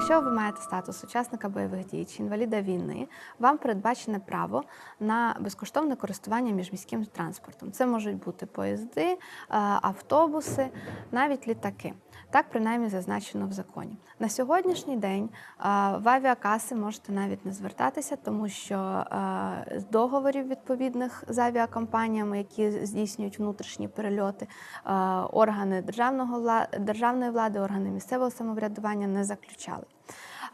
Якщо ви маєте статус учасника бойових дій чи інваліда війни, вам передбачене право на безкоштовне користування міжміським транспортом. Це можуть бути поїзди, е, автобуси, навіть літаки. Так принаймні зазначено в законі. На сьогоднішній день в авіакаси можете навіть не звертатися, тому що з договорів відповідних з авіакомпаніями, які здійснюють внутрішні перельоти, органи державного державної влади, органи місцевого самоврядування не заключали.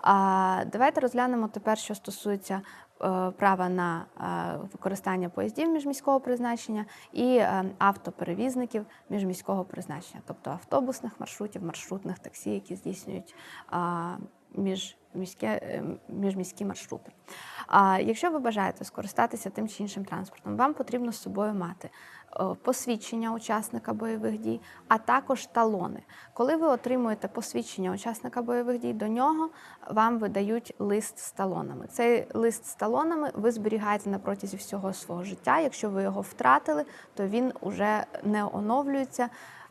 А давайте розглянемо тепер, що стосується е, права на е, використання поїздів міжміського призначення і е, автоперевізників міжміського призначення, тобто автобусних маршрутів, маршрутних таксі, які здійснюють а, міжміське, е, міжміські маршрути. А якщо ви бажаєте скористатися тим чи іншим транспортом, вам потрібно з собою мати е, посвідчення учасника бойових дій, а також талони. Коли ви отримуєте посвідчення учасника бойових дій, до нього вам видають лист з талонами. Цей лист з талонами ви зберігаєте на протязі всього свого життя. Якщо ви його втратили, то він уже не оновлюється.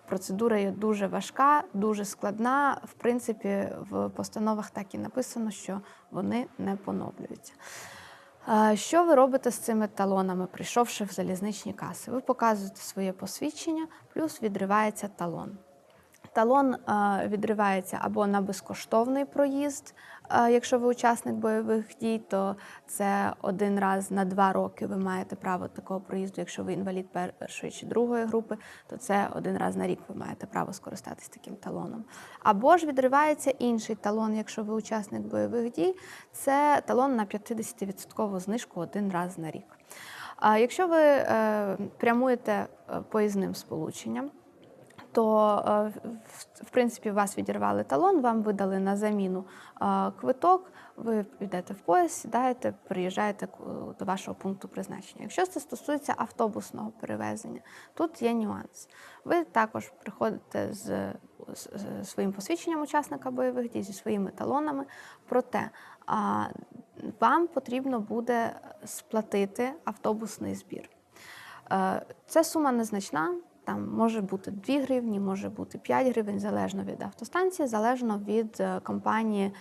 Процедура є дуже важка, дуже складна. В принципі, в постановах так і написано, що вони не поновлюються. Що ви робите з цими талонами, прийшовши в залізничні каси? Ви показуєте своє посвідчення, плюс відривається талон. Талон е, відривається або на безкоштовний проїзд. е, Якщо ви учасник бойових дій, то це один раз на два роки ви маєте право такого проїзду. Якщо ви інвалід першої чи другої групи, то це один раз на рік ви маєте право скористатись таким талоном. Або ж відривається інший талон, якщо ви учасник бойових дій, це талон на 50% знижку один раз на рік. А якщо ви е, прямуєте поїзним сполученням, то е, в- принципі вас відірвали талон, вам видали на заміну е, квиток. Ви йдете в поїзд, сідаєте, приїжджаєте до вашого пункту призначення. Якщо це стосується автобусного перевезення, тут є нюанс. Ви також приходите з, своїм посвідченням учасника бойових дій, зі своїми талонами. Проте вам потрібно буде сплатити автобусний збір. Це сума незначна. Там може бути 2 гривні, може бути 5 гривень, залежно від автостанції, залежно від е, компанії е,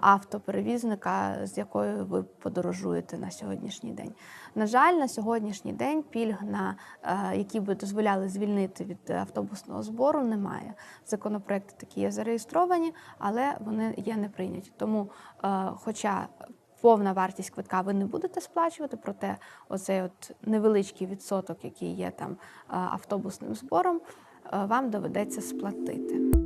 автоперевізника, з якою ви подорожуєте на сьогоднішній день. На жаль, на сьогоднішній день пільг, на е, які би дозволяли звільнити від автобусного збору, немає. Законопроекти такі є зареєстровані, але вони є не прийняті. Тому, хоча повна вартість квитка ви не будете сплачувати, проте оцей от невеличкий відсоток, який є там е, автобусним збором, е, вам доведеться сплатити.